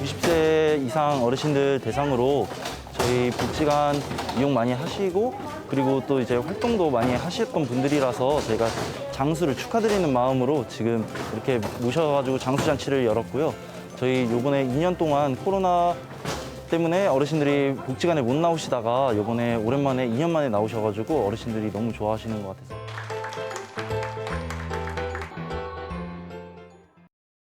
90세 이상 어르신들 대상으로 저희 복지관 이용 많이 하시고 그리고 또 이제 활동도 많이 하셨던 분들이라서 저희가 장수를 축하드리는 마음으로 지금 이렇게 모셔가지고 장수 잔치를 열었고요. 저희 요번에 2년 동안 코로나 때문에 어르신들이 복지관에 못 나오시다가 요번에 오랜만에 2년 만에 나오셔가지고 어르신들이 너무 좋아하시는 것 같아서.